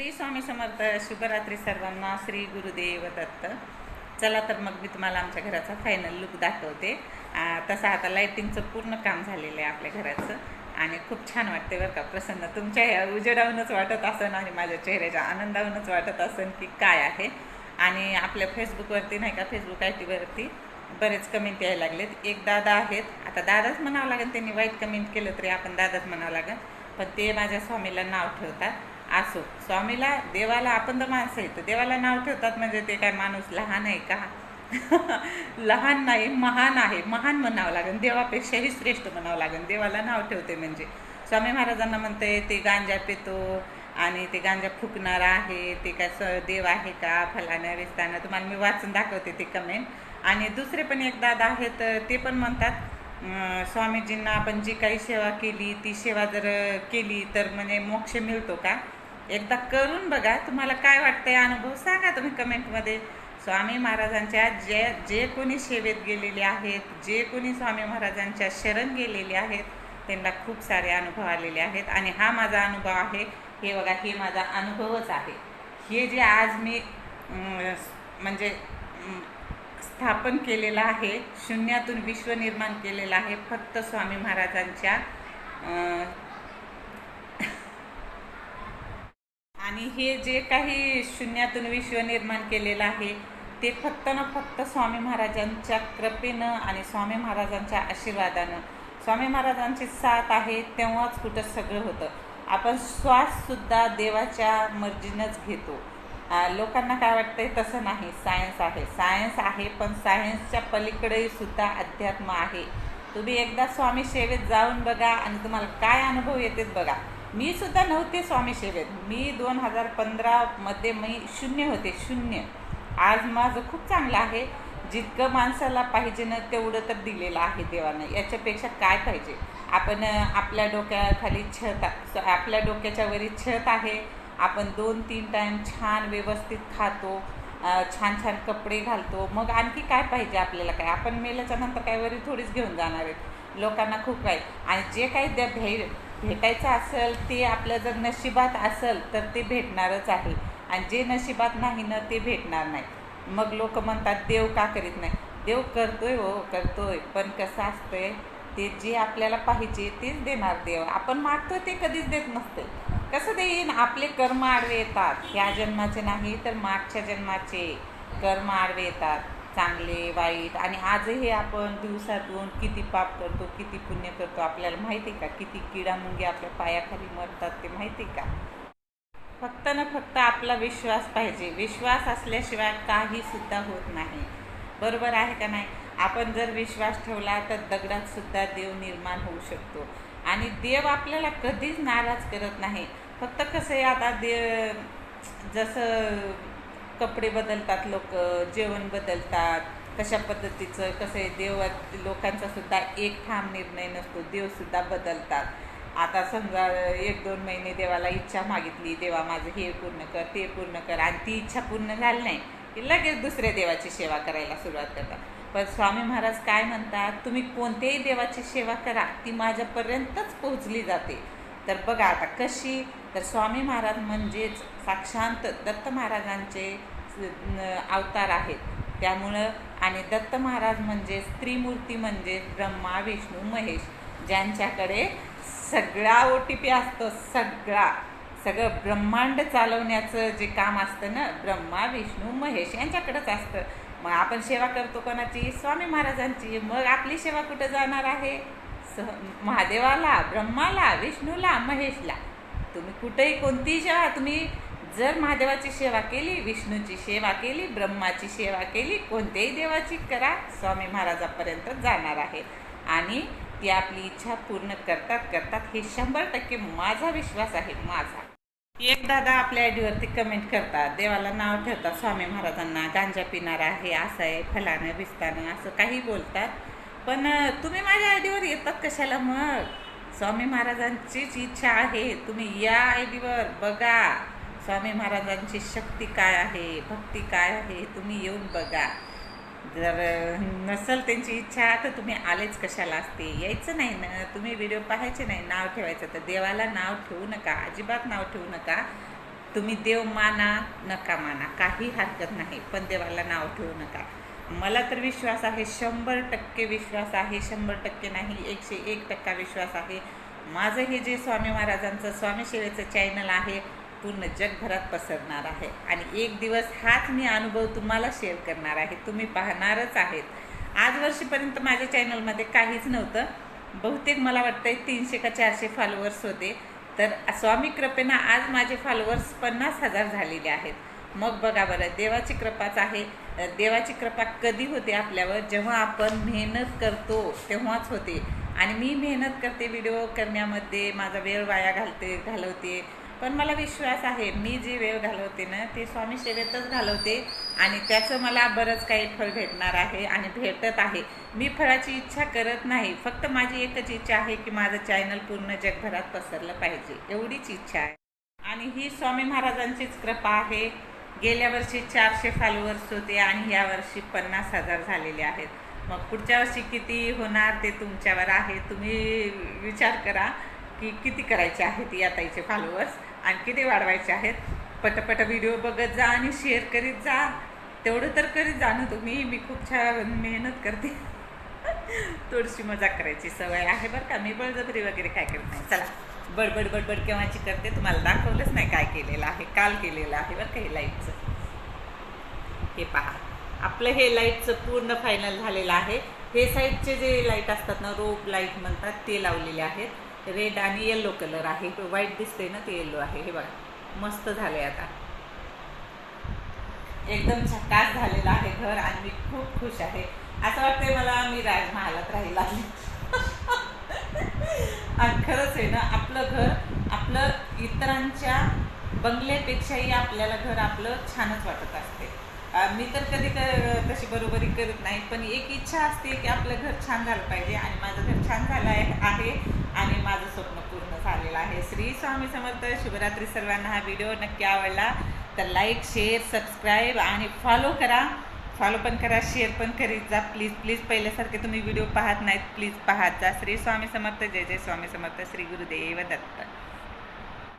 श्री स्वामी समर्थ शुभरात्री सर्वांना श्री गुरुदेव दत्त. चला तर मग मी तुम्हाला आमच्या घराचा फायनल लुक दाखवते. तसं आता लाईटिंगचं पूर्ण काम झालेलं आहे आपल्या घराचं. आणि खूप छान वाटते बरं का प्रसन्न. तुमच्या या उजेडावूनच वाटत असन आणि माझ्या चेहऱ्याच्या आनंदावूनच वाटत असन की काय आहे. आणि आपल्या फेसबुकवरती नाही का फेसबुक आय टीवरती बरेच कमेंट यायला लागलेत. एक दादा आहेत. आता दादाच म्हणावं लागेल त्यांनी वाईट कमेंट केलं तरी आपण दादाच म्हणावं लागेल. पण ते माझ्या स्वामीला नाव ठेवतात. असो. स्वामीला देवाला आपण तर माणसं आहेत देवाला नाव ठेवतात म्हणजे ते काय माणूस लहान आहे का? लहान नाही महान आहे. महान म्हणावं लागेल. देवापेक्षाही श्रेष्ठ म्हणावं लागेल. देवाला नाव ठेवते म्हणजे. स्वामी महाराजांना म्हणते ते गांजा पितो आणि ते गांजा फुकणार आहे. ते काय स देव आहे का? फलाना विस्ताना तुम्हाला मी वाचून दाखवते ते कमेंट आणि दुसरे पण एक दादा आहेत ते पण म्हणतात स्वामीजींना आपण जी काही सेवा केली ती सेवा जर केली तर म्हणजे मोक्ष मिळतो का? एकदा करून बघा तुम्हाला काय वाटतंय अनुभव सांगा तुम्ही कमेंटमध्ये स्वामी महाराजांच्या जे जे कोणी सेवेत गेलेले आहेत जे कोणी स्वामी महाराजांच्या शरण गेलेले आहेत त्यांना खूप सारे अनुभव आलेले आहेत. आणि हा माझा अनुभव आहे हे बघा हे माझा अनुभवच आहे. हे जे आज मी म्हणजे स्थापन केलेलं आहे शून्यातून विश्व निर्माण केलेलं आहे फक्त स्वामी महाराजांच्या आणि हे जे काही शून्यातून विश्व निर्माण केलेलं आहे ते फक्त ना फक्त स्वामी महाराजांच्या कृपेनं आणि स्वामी महाराजांच्या आशीर्वादानं. स्वामी महाराजांची साथ आहे तेव्हाच कुठं सगळं होतं. आपण श्वाससुद्धा देवाच्या मर्जीनंच घेतो. लोकांना काय वाटतंय तसं नाही. सायन्स आहे. सायन्स आहे पण सायन्सच्या पलीकडेही सुद्धा अध्यात्म आहे. तुम्ही एकदा स्वामी सेवेत जाऊन बघा आणि तुम्हाला काय अनुभव येतेच बघा. मी सुद्धा नव्हते स्वामी सेवेत. मी दोन हजार पंधरामध्ये मी शून्य होते शून्य. आज माझं खूप चांगलं आहे. जितकं माणसाला पाहिजे ना तेवढं तर दिलेलं आहे देवानं. याच्यापेक्षा काय पाहिजे? आपण आपल्या डोक्याखाली छत आपल्या डोक्याच्या वरी छत आहे. आपण दोन तीन टाईम छान व्यवस्थित खातो छान छान कपडे घालतो. मग आणखी काय पाहिजे आपल्याला काय? आपण मेल्याच्या नंतर काय वरी थोडीच घेऊन जाणार आहेत. लोकांना खूप काय आणि जे काही द्या भे भेटायचं असेल ते आपलं जर नशिबात असेल तर ते भेटणारच आहे. आणि जे नशिबात नाही ना ते भेटणार नाही. मग लोक म्हणतात देव का करीत नाही? देव करतोय हो करतोय. पण कसं असतंय ते जे आपल्याला पाहिजे तेच देणार देव. आपण मागतो ते कधीच देत नसते कसं देईन? आपले कर्म आडवे येतात. ह्या जन्माचे नाही तर मागच्या जन्माचे कर्म आडवे येतात. चांगले वाईट. आणि आजही आपण दिवसातून किती पाप करतो किती पुण्य करतो आपल्याला माहिती आहे का? किती किडा मुंगी आपल्या पायाखाली मरतात ते माहिती आहे का? फक्त ना फक्त आपला विश्वास पाहिजे. विश्वास असल्याशिवाय काही सुद्धा होत नाही. बरोबर आहे का नाही? आपण जर विश्वास ठेवला तर दगडात सुद्धा देव निर्माण होऊ शकतो. आणि देव आपल्याला कधीच नाराज करत नाही. फक्त कसं आहे आता देव जसं कपडे बदलतात लोक जेवण बदलतात कशा पद्धतीचं कसं आहे देवात लोकांचा सुद्धा एक ठाम निर्णय नसतो देवसुद्धा बदलतात. आता समजा एक दोन महिने देवाला इच्छा मागितली देवा माझं हे पूर्ण कर ते पूर्ण कर आणि ती इच्छा पूर्ण झाली नाही की लगेच दुसऱ्या देवाची सेवा करायला सुरुवात करतात. पण स्वामी महाराज काय म्हणतात तुम्ही कोणत्याही देवाची सेवा करा ती माझ्यापर्यंतच पोहोचली जाते. तर बघा आता कशी तर स्वामी महाराज म्हणजेच साक्षांत दत्त महाराजांचे अवतार आहेत. त्यामुळं आणि दत्त महाराज म्हणजेच स्त्रीमूर्ती म्हणजेच ब्रह्मा विष्णू महेश ज्यांच्याकडे सगळा ओ टी पी असतो सगळा. सगळं ब्रह्मांड चालवण्याचं जे काम असतं ना ब्रह्मा विष्णू महेश यांच्याकडंच असतं. मग आपण सेवा करतो कोणाची? स्वामी महाराजांची. मग आपली सेवा कुठं जाणार आहे? सह महादेवाला ब्रह्माला विष्णूला महेशला. तुम्ही कुठेही कोणतीही सेवा तुम्ही जर महादेवाची सेवा केली विष्णूची सेवा केली ब्रह्माची सेवा केली कोणत्याही देवाची करा स्वामी महाराजापर्यंत जाणार आहे. आणि ती आपली इच्छा पूर्ण करतात करतात. हे शंभर टक्के माझा विश्वास आहे माझा. एक दादा आपल्या आयडीवरती कमेंट करतात. देवाला नाव ठेवतात स्वामी महाराजांना गांजा पिणारा आहे असं आहे फलानं बिस्तानं असं काही बोलतात. पण तुम्ही माझ्या आयडीवर येतात कशाला मग? स्वामी महाराजांचीच इच्छा आहे. तुम्ही या आयडीवर बघा. स्वामी महाराजांची शक्ती काय आहे? भक्ती काय आहे? तुम्ही येऊन बघा. जर नसेल त्यांची इच्छा तर तुम्ही आलेच कशाला असते? यायचं नाही ना. तुम्ही व्हिडिओ पाहायचे नाही नाव ठेवायचं. तर देवाला नाव ठेवू नका. अजिबात नाव ठेवू नका. तुम्ही देव माना नका माना. काही हरकत नाही. पण देवाला नाव ठेवू नका. मला तर विश्वास आहे शंभर टक्के विश्वास आहे शंभर टक्के नाही एकशे एक टक्का विश्वास आहे. माझं हे जे स्वामी महाराजांचं स्वामी सेवेचं चॅनल आहे पूर्ण जगभरात पसरणार आहे. आणि एक दिवस हाच मी अनुभव तुम्हाला शेअर करणार आहे. तुम्ही पाहणारच आहेत. आज वर्षीपर्यंत माझ्या चॅनलमध्ये काहीच नव्हतं. बहुतेक मला वाटतंय तीनशे का चारशे फॉलोअर्स होते. तर स्वामी कृपेनं आज माझे फॉलोअर्स पन्नास हजार झालेले आहेत. मग बघा बरं देवाची कृपाच आहे. देवाची कृपा कधी होते आपल्यावर? जेव्हा आपण मेहनत करतो तेव्हाच होते. आणि मी मेहनत करते व्हिडिओ करण्यामध्ये माझा वेळ वाया घालते घालवते. पण मला विश्वास आहे मी जे वेळ घालवते ना ते स्वामी सेवेतच घालवते. आणि त्याचं मला बरंच काही फळ भेटणार आहे आणि भेटत आहे. मी फळाची इच्छा करत नाही. फक्त माझी एकच इच्छा आहे की माझं चॅनल पूर्ण जगभरात पसरलं पाहिजे. एवढीच इच्छा आहे. आणि ही स्वामी महाराजांचीच कृपा आहे. गेल्या वर्षी चारशे फॉलोअर्स होते आणि या वर्षी पन्नास हजार झालेले आहेत. मग पुढच्या वर्षी किती होणार ते तुमच्यावर आहे. तुम्ही विचार करा की किती करायचे आहेत या ताईचे फॉलोअर्स आणि किती वाढवायचे आहेत. पटपट व्हिडिओ बघत जा आणि शेअर करीत जा. तेवढं तर करीत जा ना तुम्ही. मी खूप छान मेहनत करते. थोडीशी मजा करायची सवय आहे बरं का. मी बळजबरी वगैरे काय करत नाही. चला. बडबड बडबड केव्हाची करते तुम्हाला दाखवलंच नाही काय केलेलं आहे काल केलेलं आहे बरं का हे लाईटचं. हे पहा. आपलं हे लाईटचं पूर्ण फायनल झालेलं आहे. हे साईडचे जे लाइट असतात ना रोप लाइट म्हणतात ते लावलेले आहेत. रेड आणि येल्लो कलर आहे. व्हाईट दिसते ना ते येल्लो आहे. हे बघा. मस्त झाले आता. एकदम झकास झालेलं आहे घर आणि मी खूप खुश आहे. असं वाटतंय मला मी राजमहालात राहिला खरंच आहे ना आपलं घर आपलं इतरांच्या बंगल्यापेक्षाही आपल्याला घर आपलं छानच वाटत असते. मी तर कधी तशी बरोबरी करत नाही पण एक इच्छा असते की आपलं घर छान झालं पाहिजे आणि माझं घर छान झालं आहे आणि माझं स्वप्न पूर्ण झालेलं आहे. श्री स्वामी समर्थ शिवरात्री सर्वांना हा व्हिडिओ नक्की आवडला तर लाईक शेअर सबस्क्राईब आणि फॉलो करा. फॉलो पण करा शेअर पण करीत जा. प्लीज प्लीज पहिल्यासारखे तुम्ही व्हिडिओ पाहत नाहीत. प्लीज पाहत जा. श्री स्वामी समर्थ. जय जय स्वामी समर्थ. श्री गुरुदेव दत्त.